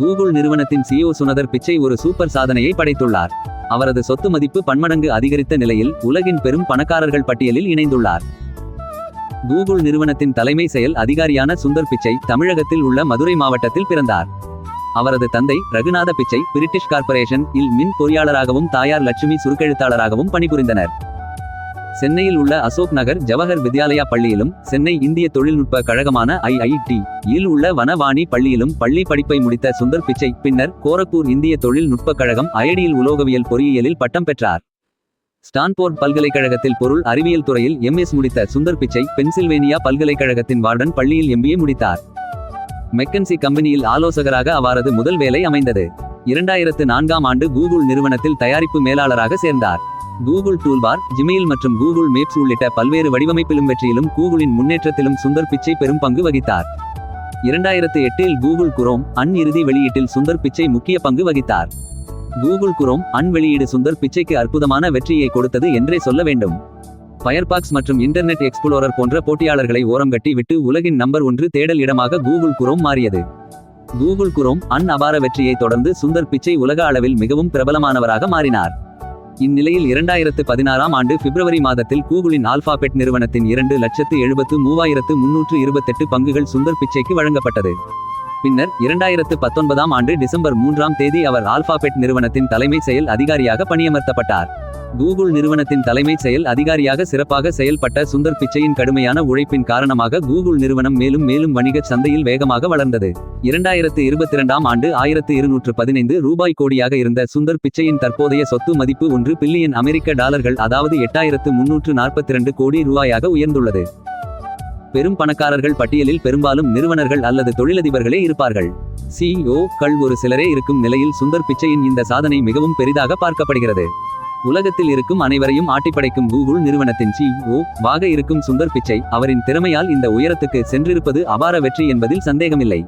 Google நிறுவனத்தின் CEO சுனதர் பிச்சை ஒரு சூப்பர் சாதனையை படைத்துள்ளார். அவரது சொத்து மதிப்பு பன்மடங்கு அதிகரித்த நிலையில் உலகின் பெரும் பணக்காரர்கள் பட்டியலில் இணைந்துள்ளார். கூகுள் நிறுவனத்தின் தலைமை செயல் அதிகாரியான சுந்தர் பிச்சை தமிழகத்தில் உள்ள மதுரை மாவட்டத்தில் பிறந்தார். அவரது தந்தை ரகுநாத பிச்சை பிரிட்டிஷ் கார்ப்பரேஷன் இல் மின் பொறியாளராகவும் தாயார் லட்சுமி சுருக்கெழுத்தாளராகவும் பணிபுரிந்தனர். சென்னையில் உள்ள அசோக் நகர் ஜவஹர் வித்யாலயா பள்ளியிலும் சென்னை இந்திய தொழில்நுட்ப கழகமான ஐஐடி இல் உள்ள வனவாணி பள்ளியிலும் பள்ளி படிப்பை முடித்த சுந்தர் பிச்சை பின்னர் கோரக்பூர் இந்திய தொழில்நுட்பக் கழகம் ஐஐடியில் உலோகவியல் பொறியியலில் பட்டம் பெற்றார். ஸ்டான்போர்ட் பல்கலைக்கழகத்தில் பொருள் அறிவியல் துறையில் எம்எஸ் முடித்த சுந்தர் பிச்சை பென்சில்வேனியா பல்கலைக்கழகத்தின் வார்டன் பள்ளியில் எம்பிஏ முடித்தார். மெக்கன்சி கம்பெனியில் ஆலோசகராக அவரது முதல் வேலை அமைந்தது. இரண்டாயிரத்து நான்காம் ஆண்டு கூகுள் நிறுவனத்தில் தயாரிப்பு மேலாளராக சேர்ந்தார். கூகுள் டூல்பார் ஜிமெயில் மற்றும் கூகுள் மேப்ஸ் உள்ளிட்ட பல்வேறு வடிவமைப்பிலும் வெற்றியிலும் கூகுளின் முன்னேற்றத்திலும் சுந்தர் பிச்சை பெரும் பங்கு வகித்தார். இரண்டாயிரத்து எட்டில் கூகுள் குரோம் அன் இறுதி வெளியீட்டில் சுந்தர் பிச்சை முக்கிய பங்கு வகித்தார். கூகுள் குரோம் அன் வெளியீடு சுந்தர் பிச்சைக்கு அற்புதமான வெற்றியை கொடுத்தது என்றே சொல்ல வேண்டும். ஃபயர்பாக்ஸ் மற்றும் இன்டர்நெட் எக்ஸ்ப்ளோரர் போன்ற போட்டியாளர்களை ஓரங்கட்டி விட்டு உலகின் நம்பர் ஒன்று தேடல் இடமாக கூகுள் குரோம் மாறியது. கூகுள் குரோம் அன் அபார வெற்றியை தொடர்ந்து சுந்தர் பிச்சை உலக அளவில் மிகவும் பிரபலமானவராக மாறினார். இந்நிலையில் இரண்டாயிரத்து பதினாறாம் ஆண்டு பிப்ரவரி மாதத்தில் கூகுளின் ஆல்பாபெட் நிறுவனத்தின் இரண்டு லட்சத்து எழுபத்து மூவாயிரத்து முன்னூற்று இருபத்தெட்டு பங்குகள் சுந்தர் பிச்சைக்கு வழங்கப்பட்டது. பின்னர் இரண்டாயிரத்து பத்தொன்பதாம் ஆண்டு டிசம்பர் மூன்றாம் தேதி அவர் ஆல்பாபெட் நிறுவனத்தின் தலைமை செயல் அதிகாரியாக பணியமர்த்தப்பட்டார். கூகுள் நிறுவனத்தின் தலைமை செயல் அதிகாரியாக சிறப்பாக செயல்பட்ட சுந்தர் பிச்சையின் கடுமையான உழைப்பின் காரணமாக கூகுள் நிறுவனம் மேலும் மேலும் வணிக சந்தையில் வேகமாக வளர்ந்தது. இரண்டாயிரத்து இருபத்தி இரண்டாம் ஆண்டு ஆயிரத்து இருநூற்று பதினைந்து ரூபாய் கோடியாக இருந்த சுந்தர் பிச்சையின் தற்போதைய சொத்து மதிப்பு ஒன்று பில்லியன் அமெரிக்க டாலர்கள் அதாவது எட்டாயிரத்து முன்னூற்று நாற்பத்தி இரண்டு கோடி ரூபாயாக உயர்ந்துள்ளது. பெரும் பணக்காரர்கள் பட்டியலில் பெரும்பாலும் நிறுவனர்கள் அல்லது தொழிலதிபர்களே இருப்பார்கள். சிஇஓ கள் ஒரு சிலரே இருக்கும் நிலையில் சுந்தர் பிச்சையின் இந்த சாதனை மிகவும் பெரிதாக பார்க்கப்படுகிறது. உலகத்தில் இருக்கும் அனைவரையும் ஆட்டிப்படைக்கும் கூகுள் நிறுவனத்தின் சிஇஓ வாக இருக்கும் சுந்தர் பிச்சை அவரின் திறமையால் இந்த உயரத்துக்கு சென்றிருப்பது அபார வெற்றி என்பதில் சந்தேகமில்லை.